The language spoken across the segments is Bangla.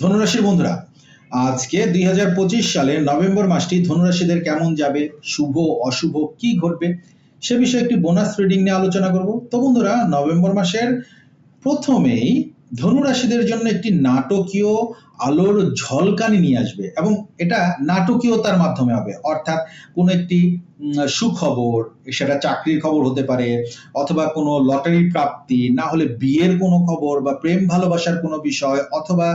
ধনুরাশির বন্ধুরা, আজকে দুই সালের নভেম্বর মাসটি ধনুরাশিদের কেমন যাবে, শুভ, অশুভ, কি ঘটবে, সে বিষয়ে একটি বোনাস রিডিং নিয়ে আলোচনা করব। তো বন্ধুরা, নভেম্বর মাসের প্রথমেই ধনুরাশিদের জন্য একটি নাটকীয় আলোর ঝলকানি নিয়ে আসবে এবং এটা নাটকীয়তার মাধ্যমে হবে। অর্থাৎ কোনো একটি সুখবর, সেটা চাকরির খবর হতে পারে, অথবা কোনো লটারি প্রাপ্তি, না হলে বিয়ের কোনো খবর বা প্রেম ভালোবাসার কোনো বিষয়, অথবা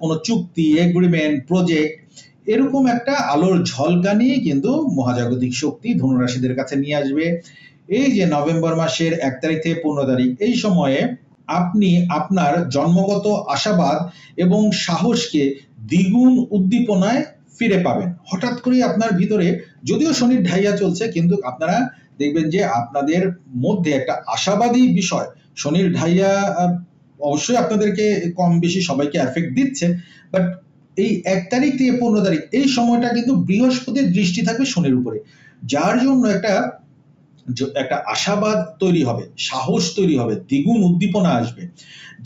কোনো চুক্তি এগ্রিমেন্ট প্রজেক্ট এরকম একটা আলোর ঝলকানি কিন্তু মহাজাগতিক শক্তি ধনুরাশিদের কাছে নিয়ে আসবে। এই যে নভেম্বর মাসের এক তারিখ থেকে পনেরো তারিখ, এই সময়ে আপনি আপনার জন্মগত আশাবাদ এবং সাহসকে দ্বিগুণ উদ্দীপনায় ফিরে পাবেন। হঠাৎ করে আপনার ভিতরে, যদিও শনির ঢাইয়া চলছে, কিন্তু আপনারা দেখবেন যে আপনাদের মধ্যে একটা আশাবাদী বিষয়, শনির ঢাইয়া অবশ্যই আপনাদেরকে কম বেশি সবাইকে এফেক্ট দিচ্ছে বাট এই এক তারিখ থেকে পনেরো তারিখ, এই সময়টা কিন্তু বৃহস্পতির দৃষ্টি থাকবে শনির উপরে। যার জন্য একটা একটা আশাবাদ তৈরি হবে, সাহস তৈরি হবে, দ্বিগুণ উদ্দীপনা আসবে,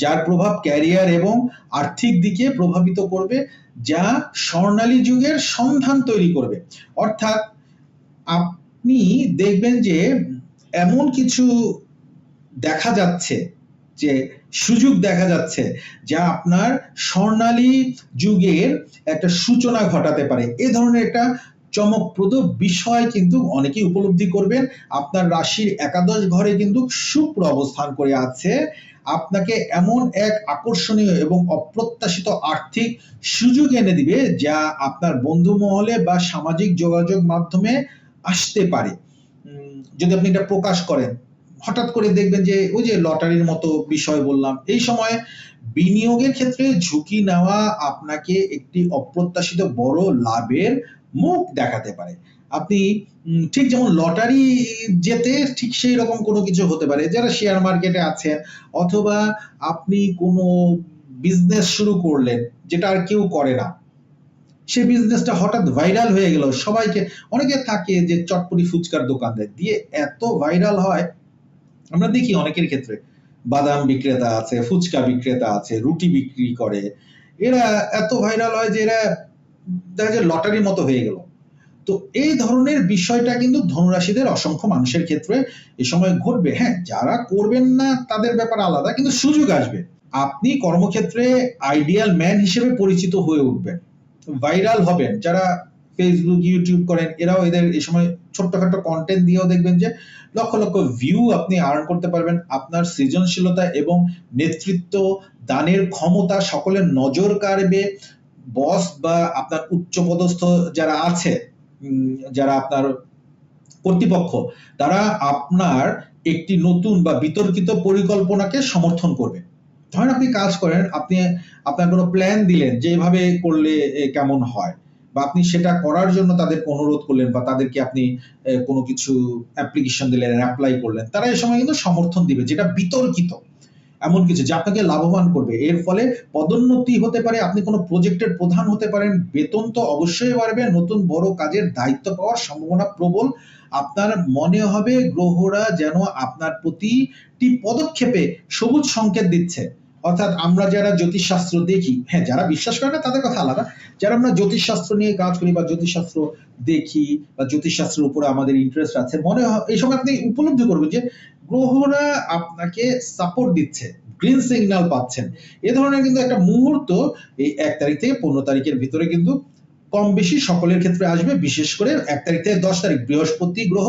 যার প্রভাব ক্যারিয়ার এবং আর্থিক দিকে প্রভাবিত করবে যা স্বর্ণালী যুগের সন্ধান তৈরি করবে। অর্থাৎ আপনি দেখবেন যে এমন কিছু দেখা যাচ্ছে, যে সুযোগ দেখা যাচ্ছে, যা আপনার স্বর্ণালী যুগের একটা সূচনা ঘটাতে পারে। এ ধরনের একটা চমকপ্রদ বিষয় কিন্তু অনেকেই উপলব্ধি করবেন। আপনার রাশির একাদশ ঘরে কিন্তু শুক্র অবস্থান করে আছে। আপনাকে এমন এক আকর্ষণীয় এবং অপ্রত্যাশিত আর্থিক সুযোগ এনে দিবে যা আপনার বন্ধু মহলে বা সামাজিক যোগাযোগ মাধ্যমে আসতে পারে। যদি আপনি এটা প্রকাশ করেন, হঠাৎ করে দেখবেন যে ওই যে লটারির মতো বিষয় বললাম, এই সময় বিনিয়োগের ক্ষেত্রে ঝুঁকি নেওয়া আপনাকে একটি অপ্রত্যাশিত বড় লাভের মুখ দেখাতে পারে। আপনি ঠিক যেমন লটারি যেতে ঠিক সেই রকম কোনো কিছু হতে পারে। যারা শেয়ার মার্কেটে আছেন, অথবা আপনি কোনো বিজনেস শুরু করলেন, যেটা আর কেউ করে না। সেই বিজনেসটা হঠাৎ ভাইরাল হয়ে গেল। সবাইকে, অনেকে থাকে যে চটপটি ফুচকার দোকান দেয়। দিয়ে এত ভাইরাল হয়। আমরা দেখি অনেকের ক্ষেত্রে। বাদাম বিক্রেতা আছে, ফুচকা বিক্রেতা আছে, রুটি বিক্রি করে। এরা এত ভাইরাল হয় যে এরা দেখা লটারির মতো হয়ে গেল। তো এই ধরনের বিষয়টা কিন্তু ধনুরাশিদের অসংখ্য মানুষের ক্ষেত্রে এ সময় ঘটবে। হ্যাঁ যারা করবেন না তাদের ব্যাপার আলাদা, কিন্তু সুযোগ আসবে। আপনি কর্মক্ষেত্রে আইডিয়াল ম্যান হিসেবে পরিচিত হয়ে উঠবেন ভাইরাল হবেন। যারা ফেসবুক ইউটিউব করেন, এরাও এদের এই সময় ছোট্টখাটো কন্টেন্ট দিয়েও দেখবেন যে লক্ষ লক্ষ ভিউ আপনি আর্ন করতে পারবেন। আপনার সৃজনশীলতা এবং নেতৃত্ব দানের ক্ষমতা সকলের নজর কাড়বে। বস বা আপনার উচ্চপদস্থ যারা আছে যারা আপনার কর্তৃপক্ষ, তারা আপনার একটি নতুন বা বিতর্কিত পরিকল্পনাকে সমর্থন করবে। ধরেন আপনি কাজ করেন, আপনি, আপনার কোনো প্ল্যান দিলেন যে এভাবে করলে কেমন হয়, বা আপনি সেটা করার জন্য তাদেরকে অনুরোধ করলেন বা তাদেরকে আপনি কোনো কিছু অ্যাপ্লিকেশন দিলেন অ্যাপ্লাই করলেন, তারা এই সময় কিন্তু সমর্থন দিবে, যেটা বিতর্কিত। এমন কিছু যা আপনাকে লাভবান করবে। এর ফলে পদোন্নতি হতে পারে, আপনি কোনো প্রজেক্টের প্রধান হতে পারেন, বেতন তো অবশ্যই বাড়বে, নতুন বড় কাজের দায়িত্ব পাওয়ার সম্ভাবনা প্রবল। আপনার মনে হবে গ্রহরা যেন আপনার প্রতিটি পদক্ষেপে সবুজ সংকেত দিচ্ছে। অর্থাৎ আমরা যারা জ্যোতিষশাস্ত্র দেখি হ্যাঁ যারা বিশ্বাস করে না, তাদের কথা আলাদা। যারা আমরা জ্যোতিষশাস্ত্র নিয়ে কাজ করি বা জ্যোতিষশাস্ত্র দেখি বা জ্যোতিষশাস্ত্রের উপরে আমাদের ইন্টারেস্ট আছে, মনে হয়, এই সময় আপনি উপলব্ধি করবেন যে গ্রহরা আপনাকে সাপোর্ট দিচ্ছে গ্রিন সিগন্যাল পাচ্ছেন। এ ধরনের কিন্তু একটা মুহূর্ত এই এক তারিখ থেকে পনেরো তারিখের ভিতরে কিন্তু কম বেশি সকলের ক্ষেত্রে আসবে, বিশেষ করে এক তারিখ থেকে দশ তারিখ বৃহস্পতি গ্রহ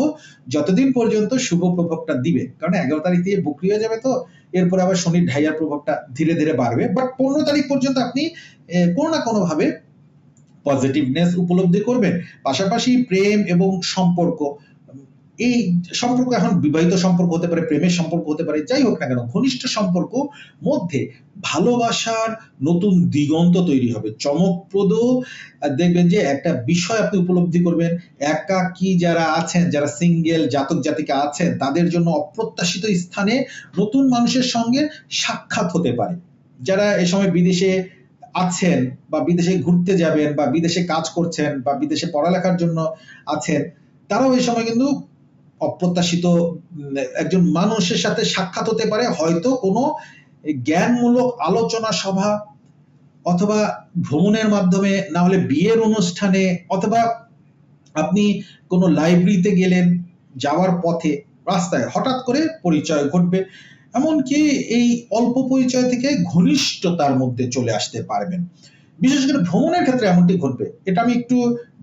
যতদিন পর্যন্ত শুভ প্রভাবটা দিবে। কারণ এগারো তারিখ থেকে বকরি হয়ে যাবে তো, এরপরে আবার শনির ঢাইয়ার প্রভাবটা ধীরে ধীরে বাড়বে। বাট পনেরো তারিখ পর্যন্ত আপনি কোনো না কোনো ভাবে পজিটিভনেস উপলব্ধি করবেন। পাশাপাশি প্রেম এবং সম্পর্ক এই সম্পর্ক এখন বিবাহিত সম্পর্ক হতে পারে, প্রেমের সম্পর্ক হতে পারে, যাই হোক না কেন, ঘনিষ্ঠ সম্পর্ক মধ্যে ভালোবাসার নতুন দিগন্ত তৈরি হবে। চমকপ্রদ দেখবেন যে একটা বিষয় আপনি উপলব্ধি করবেন, একাকী যারা আছেন, যারা সিঙ্গেল জাতক, জাতিকা আছেন, তাদের জন্য অপ্রত্যাশিত স্থানে নতুন মানুষের সঙ্গে সাক্ষাৎ হতে পারে। যারা এ সময় বিদেশে আছেন বা বিদেশে ঘুরতে যাবেন বা বিদেশে কাজ করছেন বা বিদেশে পড়ালেখার জন্য আছেন, তারাও এই সময় কিন্তু অপ্রত্যাশিত, একজন মানুষের সাথে সাক্ষাৎ হতে পারে হয়তো কোনো জ্ঞানমূলক আলোচনা সভা অথবা ভ্রমণের মাধ্যমে, না হলে বিয়ের অনুষ্ঠানে অথবা আপনি কোনো লাইব্রেরিতে গেলেন যাওয়ার পথে রাস্তায় হঠাৎ করে পরিচয় ঘটবে। এমনকি এই অল্প পরিচয় থেকে ঘনিষ্ঠতার মধ্যে চলে আসতে পারবেন। বিশেষ করে ভ্রমণের ক্ষেত্রে এমনটি ঘটবে। এটা আমি একটু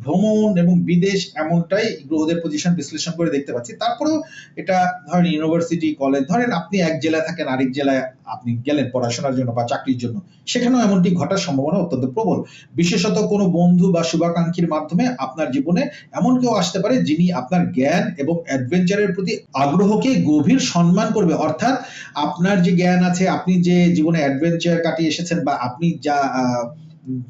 ভ্রমণ এবং বিদেশ এমনটাই গ্রহদের পজিশন বিশ্লেষণ করে দেখতে পাচ্ছি। তারপরেও এটা ধরেন ইউনিভার্সিটি কলেজ ধরেন আপনি এক জেলায় থাকেন, আরেক জেলায় আপনি গেলেন পড়াশোনার জন্য বা চাকরির জন্য। সেখানেও এমনটি ঘটার সম্ভাবনা অত্যন্ত প্রবল। বিশেষত কোনো বন্ধু বা শুভাকাঙ্ক্ষীর মাধ্যমে আপনার জীবনে এমন কেউ আসতে পারে যিনি আপনার জ্ঞান এবং অ্যাডভেঞ্চারের প্রতি আগ্রহকে গভীর সম্মান করবে। অর্থাৎ আপনার যে জ্ঞান আছে, আপনি যে জীবনে অ্যাডভেঞ্চার কাটিয়ে এসেছেন বা আপনি যা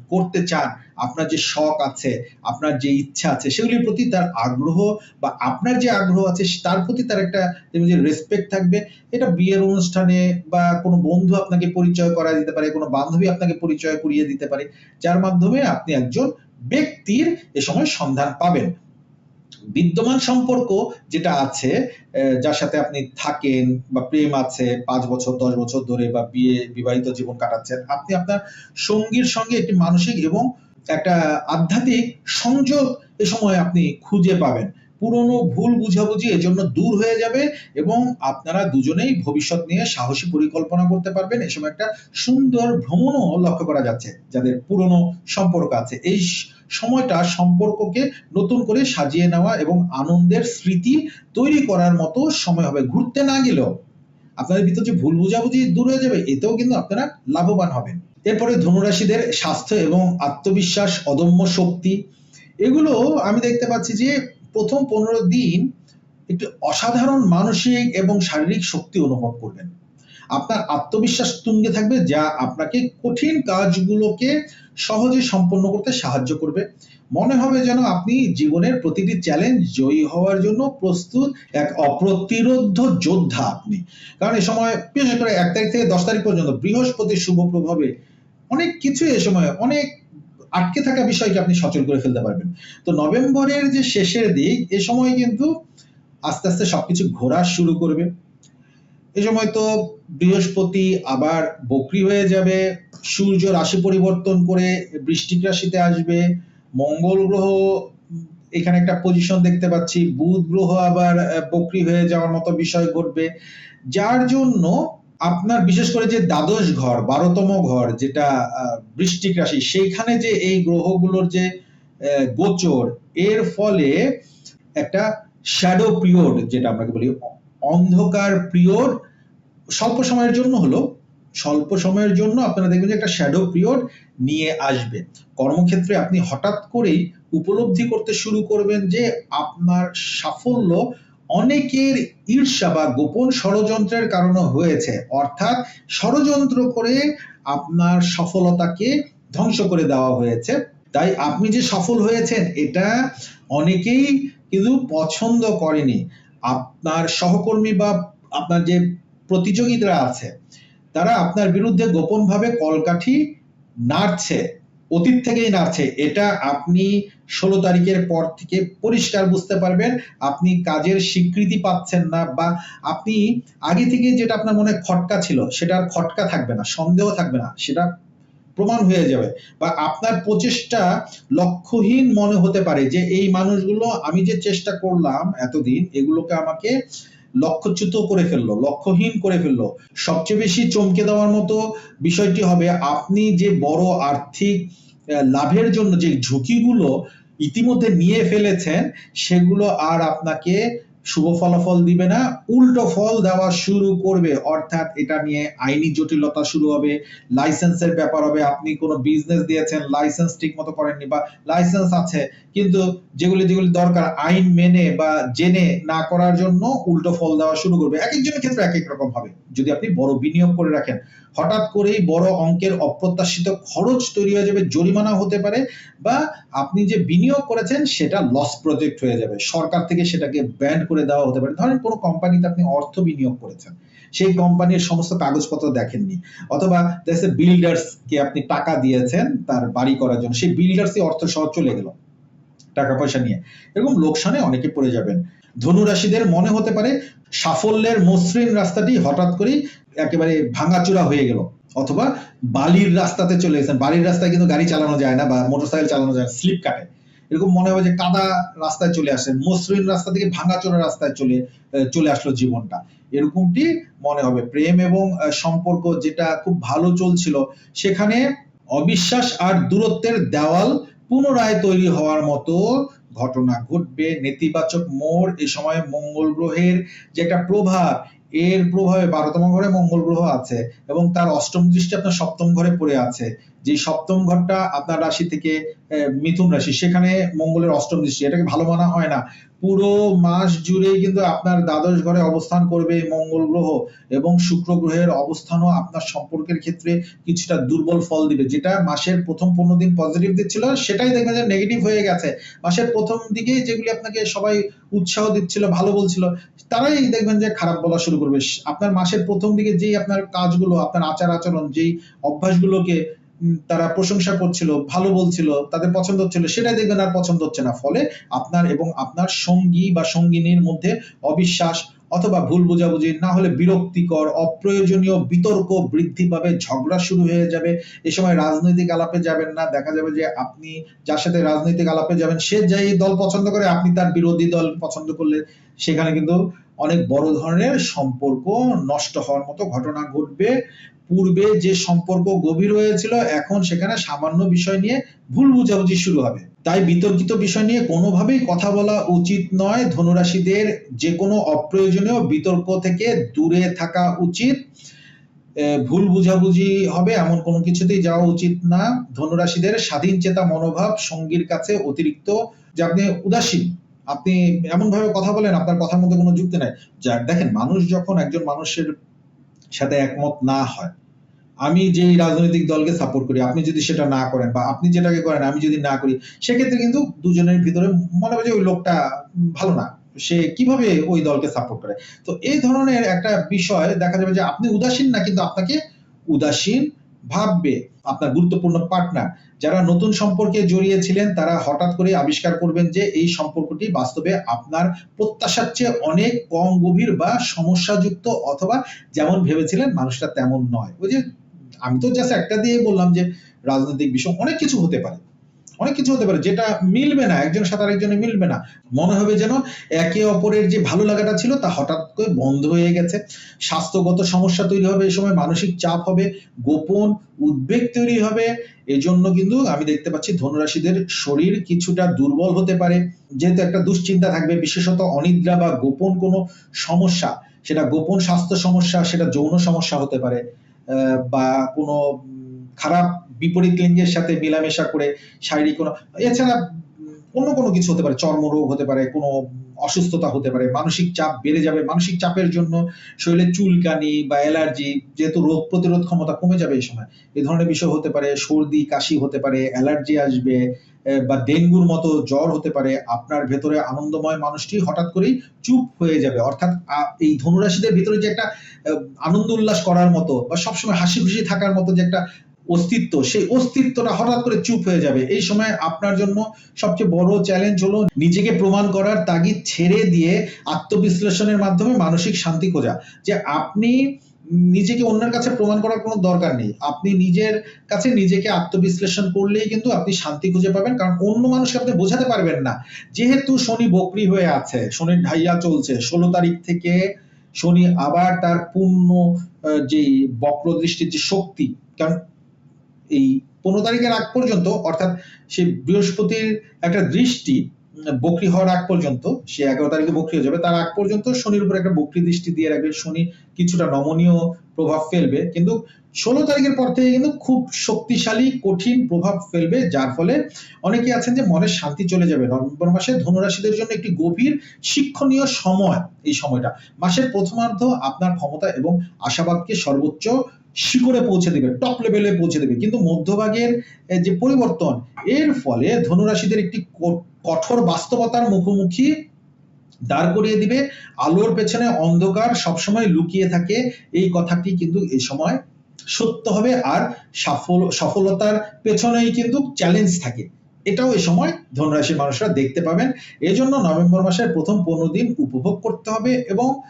করতে চান, আপনার যে শখ আছে, আপনার যে ইচ্ছা আছে, সেগুলির প্রতি তার আগ্রহ বা আপনার যে আগ্রহ আছে, তার প্রতি তার একটা যে রেসপেক্ট থাকবে। এটা বিয়ের অনুষ্ঠানে বা কোনো বন্ধু আপনাকে পরিচয় করা দিতে পারে, কোনো বান্ধবী আপনাকে পরিচয় করিয়ে দিতে পারে, যার মাধ্যমে আপনি একজন ব্যক্তির এ সময় সন্ধান পাবেন। বিদ্যমান সম্পর্ক যেটা আছে যার সাথে আপনি থাকেন বা প্রেম আছে পাঁচ বছর, দশ বছর ধরে বা বিয়ে, বিবাহিত জীবন কাটাচ্ছেন, আপনি আপনার সঙ্গীর সঙ্গে একটি মানসিক এবং একটা আধ্যাত্মিক সংযোগ এ সময় আপনি খুঁজে পাবেন। পুরনো ভুল বুঝাবুঝি এজন্য দূর হয়ে যাবে এবং আপনারা দুজনেই ভবিষ্যৎ নিয়ে সাহসী পরিকল্পনা করতে পারবেন। এই সময় একটা সুন্দর ভ্রমণও লক্ষ্য করা যাচ্ছে, যাদের পুরনো সম্পর্ক আছে। এই সময়টা সম্পর্ককে নতুন করে সাজিয়ে নেওয়া এবং আনন্দের স্মৃতি তৈরি করার মতো সময় হবে। ঘুরতে না গেলেও আপনাদের ভিতর যে ভুল বুঝাবুঝি দূর হয়ে যাবে, এতেও কিন্তু আপনারা লাভবান হবেন। এরপরে ধনুরাশিদের স্বাস্থ্য এবং আত্মবিশ্বাস, অদম্য শক্তি, এগুলো আমি দেখতে পাচ্ছি যে প্রথম পনেরো দিন একটি অসাধারণ মানসিক এবং শারীরিক শক্তি অনুভব করবেন। আপনার আত্মবিশ্বাস তুঙ্গে থাকবে, যা আপনাকে কঠিন কাজগুলোকে সহজে সম্পন্ন করতে সাহায্য করবে। মনে হবে যেন আপনি জীবনের প্রতিটি চ্যালেঞ্জ জয়ী হওয়ার জন্য প্রস্তুত এক অপ্রতিরোধ যোদ্ধা আপনি। কারণ এই সময়, বিশেষ করে এক তারিখ থেকে দশ তারিখ পর্যন্ত বৃহস্পতির শুভ প্রভাবে অনেক কিছু এ সময়, অনেক আটকে থাকা বিষয়কে আপনি সচল করে ফেলতে পারবেন। তো নভেম্বরের যে শেষের দিক, এ সময় কিন্তু আস্তে আস্তে সবকিছু ঘোরা শুরু করবে। এ সময় তো বৃহস্পতি আবার বক্রি হয়ে যাবে, সূর্য রাশি পরিবর্তন করে বৃষ্টিক রাশিতে আসবে, মঙ্গল গ্রহ, এখানে একটা পজিশন দেখতে পাচ্ছি, বুধ গ্রহ আবার বক্রি হয়ে যাওয়ার মতো বিষয় ঘটবে। যার জন্য আপনার বিশেষ করে যে দ্বাদশ ঘর, বারোতম ঘর যেটা বৃশ্চিক রাশি, সেইখানে যে এই গ্রহগুলোর যে গোচর, এর ফলে একটা শ্যাডো পিরিয়ড যেটা আমরা বলি অন্ধকার পিরিয়ড স্বল্প সময়ের জন্য হলো, স্বল্প সময়ের জন্য আপনারা দেখবেন যে একটা শ্যাডো পিরিয়ড নিয়ে আসবে। কর্মক্ষেত্রে আপনি হঠাৎ করেই উপলব্ধি করতে শুরু করবেন যে আপনার সাফল্য অনেকের ঈর্ষা বা গোপন ষড়যন্ত্রের কারণে হয়েছে। অর্থাৎ ষড়যন্ত্র করে আপনার সফলতাকে ধ্বংস করে দেওয়া হয়েছে। তাই আপনি যে সফল হয়েছেন, এটা অনেকেই কিন্তু পছন্দ করেনি। আপনার সহকর্মী বা আপনার যে প্রতিযোগিতারা আছে, তারা আপনার বিরুদ্ধে গোপনভাবে কলকাঠি নাড়ছে, অতীত থেকেই নাড়ছে। এটা আপনি ষোলো তারিখের পর থেকে পরিষ্কার বুঝতে পারবেন, আপনি কাজের স্বীকৃতি পাচ্ছেন না বা আপনি আগে থেকে যেটা আপনার মনে খটকা ছিল সেটা আর খটকা থাকবে না, সন্দেহ থাকবে না। সেটা প্রমাণ হয়ে যাবে। বা আপনার প্রচেষ্টা লক্ষ্যহীন মনে হতে পারে যে এই মানুষগুলো আমি যে চেষ্টা করলাম এতদিন, এগুলোকে আমাকে লক্ষ্যচ্যুত করে ফেলল, লক্ষ্যহীন করে ফেলল। সবচেয়ে বেশি চমকে দেওয়ার মতো বিষয়টি হবে, আপনি যে বড় আর্থিক লাভের জন্য যে ঝুঁকিগুলো ইতিমধ্যে নিয়ে ফেলেছেন, সেগুলো আর আপনাকে শুভ ফলাফল দিবে না, উল্টো ফল দেওয়া শুরু করবে। অর্থাৎ এটা নিয়ে আইনি জটিলতা শুরু হবে, লাইসেন্সের ব্যাপার হবে। আপনি কোনো বিজনেস দিয়েছেন লাইসেন্স ঠিক মতো করেননি বা লাইসেন্স আছে, কিন্তু যেগুলি যেগুলি দরকার আইন মেনে বা জেনে না করার জন্য উল্টো ফল দেওয়া শুরু করবে। এক একজনের ক্ষেত্রে এক এক রকম হবে। যদি আপনি বড় বিনিয়োগ করে রাখেন, হঠাৎ করেই বড় অঙ্কের অপ্রত্যাশিত খরচ তৈরি হয়ে যাবে, জরিমানা হতে পারে বা আপনি যে বিনিয়োগ করেছেন, সেটা লস প্রজেক্ট হয়ে যাবে। সরকার থেকে সেটাকে ব্যান্ড করে দেওয়া হতে পারে। ধরেন কোনো কোম্পানিতে আপনি অর্থ বিনিয়োগ করেছেন। সেই কোম্পানির সমস্ত কাগজপত্র দেখেননি। অথবা দেখছে বিল্ডার্স কে আপনি টাকা দিয়েছেন তার বাড়ি করার জন্য। সেই বিল্ডার্সই অর্থ সহ চলে গেল টাকা পয়সা নিয়ে। এরকম লোকসানে অনেকে পড়ে যাবেন। ধনু রাশিদের মনে হতে পারে সাফল্যের মসৃণ রাস্তাটি হঠাৎ করেই একেবারে ভাঙাচুরা হয়ে গেল। অথবা বালির রাস্তাতে চলে গেছেন। বালির রাস্তায় কিন্তু গাড়ি চালানো যায় না বা মোটরসাইকেল চালানো যায় না স্লিপ কাটে। এরকম মনে হবে যে কাদা রাস্তায় চলে আসেন মসৃণ রাস্তা থেকে ভাঙাচোরা রাস্তায় চলে চলে আসলো জীবনটা। এরকমটি মনে হবে। প্রেম এবং সম্পর্ক যেটা খুব ভালো চলছিল, সেখানে অবিশ্বাস আর দূরত্বের দেওয়াল পুনরায় তৈরি হওয়ার মতো ঘটনা ঘটবে। নেতিবাচক মোড়, এ সময় মঙ্গল গ্রহের যে একটা প্রভাব, এর প্রভাবে বারোতম ঘরে মঙ্গল গ্রহ আছে এবং তার অষ্টম দৃষ্টি আপনার সপ্তম ঘরে পড়ে আছে। যে সপ্তম ঘরটা আপনার রাশি থেকে মিথুন রাশি, সেখানে মঙ্গলের অষ্টম দৃষ্টি, এটাকে ভালো মানা হয় না। পুরো মাস জুড়েই কিন্তু আপনার দ্বাদশ ঘরে অবস্থান করবে মঙ্গল গ্রহ এবং শুক্র গ্রহের অবস্থানও আপনার সম্পর্কের ক্ষেত্রে কিছুটা দুর্বল ফল দিবে। যেটা মাসের প্রথম পনেরো দিন পজিটিভ দিচ্ছিল, সেটাই দেখবেন যে নেগেটিভ হয়ে গেছে। মাসের প্রথম দিকে যেগুলি আপনাকে সবাই উৎসাহ দিচ্ছিল, ভালো বলছিল, তারাই দেখবেন যে খারাপ বলা শুরু করবে। আপনার মাসের প্রথম দিকে যেই আপনার কাজগুলো, আপনার আচার আচরণ, যেই অভ্যাসগুলোকে তারা প্রশংসা করছিল, ভালো বলছিল, তাদের পছন্দ হচ্ছিল, সেটাই দেখবেন আর পছন্দ হচ্ছে না। ফলে আপনার এবং আপনার সঙ্গী বা সঙ্গিনীর মধ্যে অবিশ্বাস অথবা ভুল বোঝাবুঝি না হলে বিরক্তিকর, অপ্রয়োজনীয় বিতর্ক বৃদ্ধি পাবে, ঝগড়া শুরু হয়ে যাবে। এ সময় রাজনৈতিক আলাপে যাবেন না। দেখা যাবে যে আপনি যার সাথে রাজনৈতিক আলাপে যাবেন, সে যেই দল পছন্দ করে, আপনি তার বিরোধী দল পছন্দ করলে সেখানে কিন্তু অনেক বড় ধরনের সম্পর্ক নষ্ট হওয়ার মতো ঘটনা ঘটবে। পূর্বে যে সম্পর্ক গভীর হয়েছিল, এখন সেখানে সামান্য বিষয় নিয়ে ভুল বোঝাবুঝি শুরু হবে। তাই বিতর্কিত বিষয় নিয়ে কোনোভাবেই কথা বলা উচিত নয়। ধনুরাশিদের যে কোনো অপ্রয়োজনীয় বিতর্ক থেকে দূরে থাকা উচিত। ভুল বুঝাবুঝি হবে এমন কোনো কিছুতেই যাওয়া উচিত না। ধনুরাশিদের স্বাধীন চেতা মনোভাব সঙ্গীর কাছে অতিরিক্ত। যে আপনি উদাসীন আপনি এমন ভাবে কথা বলেন, আপনার কথার মধ্যে কোনো যুক্তি নাই। যা, দেখেন, মানুষ যখন একজন মানুষের সাথে একমত না হয়, আমি যেই রাজনৈতিক দলকে সাপোর্ট করি, আপনি যদি সেটা না করেন বা আপনি যেটাকে করেন, আমি যদি না করি, সেক্ষেত্রে কিন্তু দুজনের ভিতরে মনে হবে যে ওই লোকটা ভালো না। সে কীভাবে ওই দলকে সাপোর্ট করে? তো এই ধরনের একটা বিষয় দেখা যাবে যে আপনি উদাসীন না, কিন্তু আপনাকে উদাসীন ভাববে আপনার গুরুত্বপূর্ণ পার্টনার যারা নতুন সম্পর্কে জড়িয়েছিলেন, তারা হঠাৎ করে আবিষ্কার করবেন যে এই সম্পর্কটি বাস্তবে আপনার প্রত্যাশার চেয়ে অনেক কম গভীর বা সমস্যাযুক্ত অথবা যেমন ভেবেছিলেন মানুষটা তেমন নয়। ওই যে আমি তো জাস্ট একটা দিয়ে বললাম যে, রাজনৈতিক বিষয় অনেক কিছু হতে পারে। অনেক কিছু হতে পারে, যেটা মিলবে না, একজনের সাথে আরেকজনের মিলবে না। মনে হবে যেন একে অপরের যে ভালো লাগাটা ছিল তা হঠাৎ করে বন্ধ হয়ে গেছে। স্বাস্থ্যগত সমস্যা তৈরি হবে, এই সময় মানসিক চাপ হবে, গোপন উদ্বেগ তৈরি হবে। এজন্য কিন্তু আমি দেখতে পাচ্ছি ধনুরাশিদের শরীর কিছুটা দুর্বল হতে পারে। যেহেতু একটা দুশ্চিন্তা থাকবে, বিশেষত অনিদ্রা বা গোপন কোনো সমস্যা, সেটা গোপন স্বাস্থ্য সমস্যা, সেটা যৌন সমস্যা হতে পারে বা কোনো খারাপ বিপরীত লিঙ্গের সাথে মেলামেশা করে শারীরিক কোনো, এছাড়া অন্য কোনো কিছু হতে পারে, চর্মরোগ হতে পারে, কোনো অসুস্থতা হতে পারে, মানসিক চাপ বেড়ে যাবে, মানসিক চাপের জন্য শরীরে চুলকানি বা অ্যালার্জি যেহেতু রোগ প্রতিরোধ ক্ষমতা কমে যাবে এই সময় এই ধরনের বিষয় হতে পারে, সর্দি, কাশি হতে পারে, অ্যালার্জি আসবে বা ডেঙ্গুর মতো জ্বর হতে পারে, আপনার ভেতরে আনন্দময় মানুষটি হঠাৎ করেই চুপ হয়ে যাবে, অর্থাৎ এই ধনুরাশিদের ভিতরে যে একটা আনন্দ উল্লাস করার মতো বা সবসময় হাসি খুশি থাকার মতো যে একটা অস্তিত্ব, সেই অস্তিত্বটা হঠাৎ করে চুপ হয়ে যাবে। এই সময় আপনার জন্য সবচেয়ে বড় চ্যালেঞ্জ হলো নিজেকে প্রমাণ করার তাগিদ ছেড়ে দিয়ে আত্মবিশ্লেষণের মাধ্যমে মানসিক শান্তি খোঁজা। যে আপনি নিজেকে অন্যের কাছে প্রমাণ করার কোনো দরকার নেই। আপনি নিজের কাছে নিজেকে আত্মবিশ্লেষণ করলেই কিন্তু আপনি শান্তি খুঁজে পাবেন, কারণ অন্য মানুষকে আপনি বোঝাতে পারবেন না। যেহেতু শনি বকরি হয়ে আছে, শনির ঢাইয়া চলছে, ষোলো তারিখ থেকে শনি আবার তার পূর্ণ যে বক্র দৃষ্টির যে শক্তি, কারণ এই পনেরো তারিখের আগ পর্যন্ত, অর্থাৎ সেই বৃহস্পতির একটা দৃষ্টি বকরি হওয়ার আগ পর্যন্ত, সে এগারো তারিখে বকরি হয়ে যাবে, তার আগ পর্যন্ত শনির উপর একটা বকরি দৃষ্টি দিয়ে রাখবে, শনি কিছুটা নমনীয় প্রভাব ফেলবে, কিন্তু ষোলো তারিখের পর থেকে কিন্তু খুব শক্তিশালী, কঠিন প্রভাব ফেলবে, যার ফলে অনেকে আছেন যে মনের শান্তি চলে যাবে। নভেম্বর মাসে ধনুরাশিদের জন্য একটি গভীর শিক্ষণীয় সময় এই সময়টা। মাসের প্রথমার্ধ আপনার ক্ষমতা এবং আশাবাদকে সর্বোচ্চ শিখরে পৌঁছে দেবে টপ লেভেলে পৌঁছে দেবে। কিন্তু মধ্যভাগের যে পরিবর্তন, এর ফলে ধনুরাশিদের একটি কঠোর বাস্তবতার মুখোমুখি দাঁড় করিয়ে দিবে। আলোর পেছনে অন্ধকার সবসময় লুকিয়ে থাকে। এই কথাটি কিন্তু এই সময় সত্য হবে আর সাফল, সফলতার পেছনেই কিন্তু চ্যালেঞ্জ থাকে। এটাও এই সময় ধনুরাশির মানুষরা দেখতে পাবেন। এজন্য নভেম্বর মাসের প্রথম পনেরো দিন উপভোগ করতে হবে এবং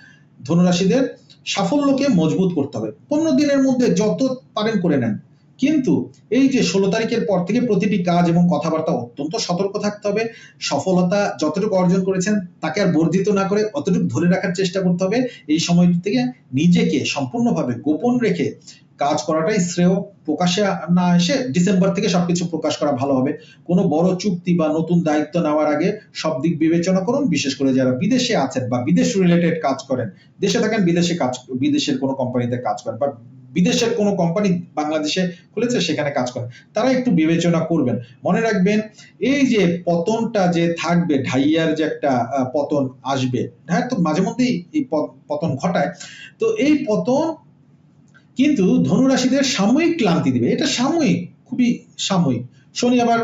ধনুরাশিদের সাফল্যকে মজবুত করতে হবে। পনেরো দিনের মধ্যে যত পারেন করে নেন। কিন্তু এই যে ষোলো তারিখের পর থেকে প্রতিটি কাজ এবং কথাবার্তা অত্যন্ত সতর্ক থাকতে হবে। সফলতা যতটুকু অর্জন করেছেন তাকে আর বর্ধিত না করে অতটুকু ধরে রাখার চেষ্টা করতে হবে। এই সময় থেকে নিজেকে সম্পূর্ণভাবে গোপন রেখে কাজ করাটাই শ্রেয়। প্রকাশে না এসে ডিসেম্বর থেকে সবকিছু প্রকাশ করা ভালো হবে। কোনো বড় চুক্তি বা নতুন দায়িত্ব নেওয়ার আগে সব দিক বিবেচনা করুন। বিশেষ করে যারা বিদেশে আছেন বা বিদেশ রিলেটেড কাজ করেন, দেশে থাকেন, বিদেশে কাজ, বিদেশের কোনো কোম্পানিতে কাজ করেন বা বিদেশের কোনো কোম্পানি বাংলাদেশে খুলেছে, সেখানে কাজ করেন, তারা একটু বিবেচনা করবেন। মনে রাখবেন, এই যে পতনটা যে থাকবে, ঢাইয়ার যে একটা পতন আসবে হ্যাঁ তো মাঝে মধ্যেই এই পতন ঘটায়। তো এই পতন কিন্তু ধনুরাশিদের সাময়িক ক্লান্তি দিবে। এটা সাময়িক, খুবই সাময়িক। শনি আবার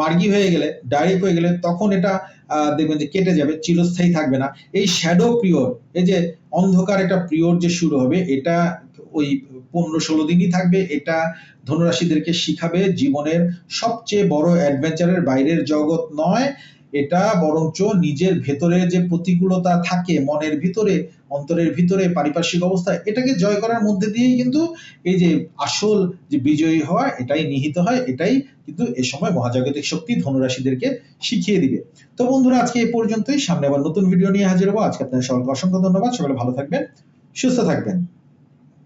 মার্গি হয়ে গেলে ডাইরেক্ট হয়ে গেলে তখন এটা দেখবেন যে কেটে যাবে, চিরস্থায়ী থাকবে না। এই শ্যাডো পিরিয়ড এই যে অন্ধকার একটা পিরিয়ড যে শুরু হবে, এটা ওই পনেরো ষোলো দিনই থাকবে। এটা ধনুরাশিদেরকে শিখাবে জীবনের সবচেয়ে বড় অ্যাডভেঞ্চারের বাইরের জগৎ নয়। এটা বরঞ্চ নিজের ভেতরে যে প্রতিকূলতা থাকে, মনের ভিতরে অন্তরের ভিতরে পারিপার্শ্বিক অবস্থা এটাকে জয় করার মধ্যে দিয়েই কিন্তু এই যে আসল যে বিজয়ী হওয়া, এটাই নিহিত হয়, এটাই কিন্তু এ সময় মহাজাগতিক শক্তি ধনুরাশিদেরকে শিখিয়ে দিবে। তো বন্ধুরা, আজকে এই পর্যন্তই। সামনে আবার নতুন ভিডিও নিয়ে হাজির হব। আজকে আপনাদের সকলকে অসংখ্য ধন্যবাদ। সকলে ভালো থাকবেন, সুস্থ থাকবেন।